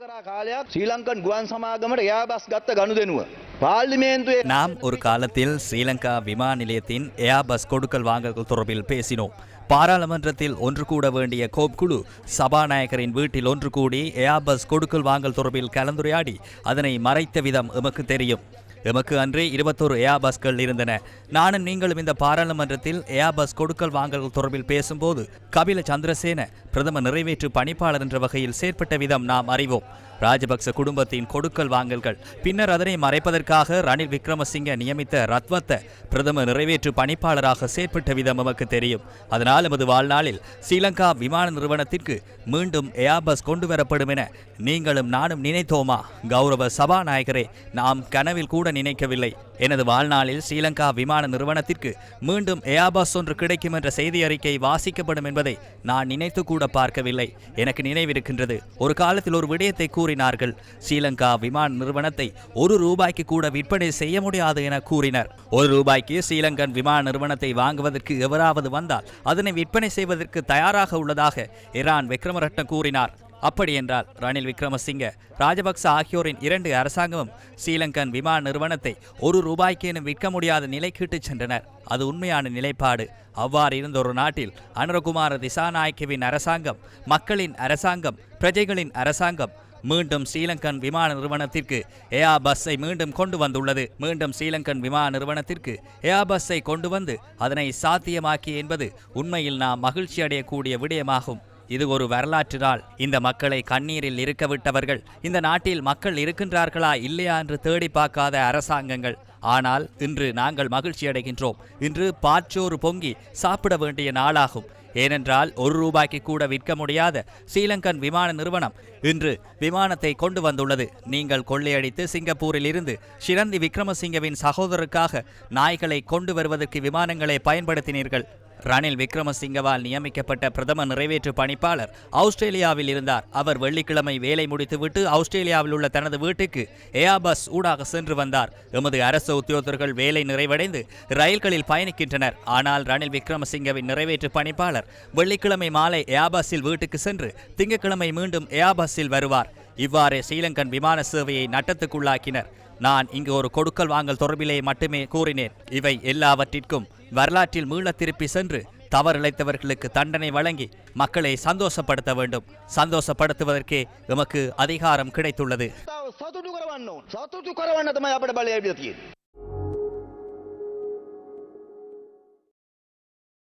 කරා කාලයක් ශ්‍රී ලංකන් ගුවන් සමාගමට එයාබස් ගත්ත ගනුදෙනුව. පාර්ලිමේන්තුවේ நாம் ஒரு காலத்தில் ஸ்ரீலங்கா விமான நிலையத்தின் ஏர்பஸ் கொடுக்கல் வாங்கல் தொடர்பில் பேசினோம் பாராளுமன்றத்தில் ஒன்று கூட வேண்டிய கோப் குழு சபாநாயகரின் வீட்டில் ஒன்று கூடி ஏர்பஸ் கொடுக்கல் வாங்கல் தொடர்பில் கலந்துரையாடி அதனை மறைத்த விதம் எமக்கு தெரியும் எமக்கு அன்றே இருபத்தோரு ஏர்பஸ்கள் இருந்தன. நானும் நீங்களும் இந்த பாராளுமன்றத்தில் ஏயா பஸ் கொடுக்கல் வாங்கல் தொடர்பில் பேசும்போது கபில சந்திரசேன பிரதம நிறைவேற்று பணிப்பாளர் என்ற வகையில் செயற்பட்ட விதம் நாம் அறிவோம். ராஜபக்ச குடும்பத்தின் கொடுக்கல் வாங்கல்கள். பின்னர் அதனை மறைப்பதற்காக ரணில் விக்ரமசிங்க நியமித்த ரத்வத்தை பிரதம நிறைவேற்று பணிப்பாளராக செயற்பட்ட விதம் நமக்கு தெரியும். அதனால் எமது வாழ்நாளில் ஸ்ரீலங்கா விமான நிறுவனத்திற்கு மீண்டும் ஏர்பஸ் கொண்டு வரப்படும் என நீங்களும் நானும் நினைத்தோமா? கௌரவ சபாநாயகரே நாம் கனவில் கூட நினைக்கவில்லை. எனது வாழ்நாளில் ஸ்ரீலங்கா விமான நிறுவனத்திற்கு மீண்டும் ஏர்பஸ் ஒன்று கிடைக்கும் என்ற செய்தி அறிக்கை வாசிக்கப்படும் என்பதை நான் நினைத்து கூட பார்க்கவில்லை. எனக்கு நினைவிருக்கின்றது ஒரு காலத்தில் ஒரு விடயத்தை கூறி கூறினார்கள். ஸ்ரீலங்கா விமான நிறுவனத்தை ஒரு ரூபாய்க்கு கூட விற்பனை செய்ய முடியாது என கூறினர். ஒரு ரூபாய்க்கு ஸ்ரீலங்கன் விமான நிறுவனத்தை வாங்குவதற்கு எவராவது வந்தால் அதனை விற்பனை செய்வதற்கு தயாராக உள்ளதாக இரான் விக்ரமரட்ன கூறினார். அப்படியென்றால் ரணில் விக்ரமசிங்க ராஜபக்ச ஆகியோரின் இரண்டு அரசாங்கமும் ஸ்ரீலங்கன் விமான நிறுவனத்தை ஒரு ரூபாய்க்கேனும் விற்க முடியாத நிலைக்கு இட்டுச் சென்றனர். அது உண்மையான நிலைப்பாடு. அவ்வாறு இருந்த ஒரு நாட்டில் அனுரகுமார திசாநாயக்கவின் அரசாங்கம் மக்களின் அரசாங்கம் பிரஜைகளின் அரசாங்கம் மீண்டும் ஸ்ரீலங்கன் விமான நிறுவனத்திற்கு ஏயா பஸ்ஸை மீண்டும் கொண்டு வந்துள்ளது. மீண்டும் ஸ்ரீலங்கன் விமான நிறுவனத்திற்கு ஏயா பஸ்ஸை கொண்டு வந்து அதனை சாத்தியமாக்கி என்பது உண்மையில் நாம் மகிழ்ச்சி அடையக்கூடிய விடயமாகும். இது ஒரு வரலாற்று நாள் இந்த மக்களை கண்ணீரில் இருக்க விட்டவர்கள் இந்த நாட்டில் மக்கள் இருக்கின்றார்களா இல்லையா என்று தேடி பார்க்காத அரசாங்கங்கள். ஆனால் இன்று நாங்கள் மகிழ்ச்சி அடைகின்றோம். இன்று பாற்றோறு பொங்கி சாப்பிட வேண்டிய நாளாகும். ஏனென்றால் ஒரு ரூபாய்க்கு கூட விற்க முடியாத ஸ்ரீலங்கன் விமான நிறுவனம் இன்று விமானத்தை கொண்டு வந்துள்ளது. நீங்கள் கொள்ளையடித்து சிங்கப்பூரில் இருந்து ஷிரந்தி விக்ரமசிங்கவின் சகோதரருக்காக நாய்களை கொண்டு வருவதற்கு விமானங்களை பயன்படுத்தினீர்கள். ரணில் விக்ரமசிங்கவால் நியமிக்கப்பட்ட பிரதம நிறைவேற்று பணிப்பாளர் ஆஸ்திரேலியாவில் இருந்தார். அவர் வெள்ளிக்கிழமை வேலை முடித்துவிட்டு ஆஸ்திரேலியாவில் உள்ள தனது வீட்டுக்கு ஏஆபஸ் ஊடாக சென்று வந்தார். எமது அரசு உத்தியோகர்கள் வேலை நிறைவடைந்து ரயில்களில் பயணிக்கின்றனர். ஆனால் ரணில் விக்ரமசிங்கவின் நிறைவேற்று பணிப்பாளர் வெள்ளிக்கிழமை மாலை ஏஆபஸில் வீட்டுக்கு சென்று திங்கட்கிழமை மீண்டும் ஏஆபஸில் வருவார். இவ்வாறே ஸ்ரீலங்கன் விமான சேவையை நட்டத்துக்குள்ளாக்கினர். நான் இங்கு ஒரு கொடுக்கல் வாங்கல் தொடர்பிலே மட்டுமே கூறினேன். இவை எல்லாவற்றிற்கும் வரலாற்றில் மீள திருப்பி சென்று தவறிழைத்தவர்களுக்கு தண்டனை வழங்கி மக்களை சந்தோஷப்படுத்த வேண்டும். சந்தோஷப்படுத்துவதற்கே எமக்கு அதிகாரம் கிடைத்துள்ளது.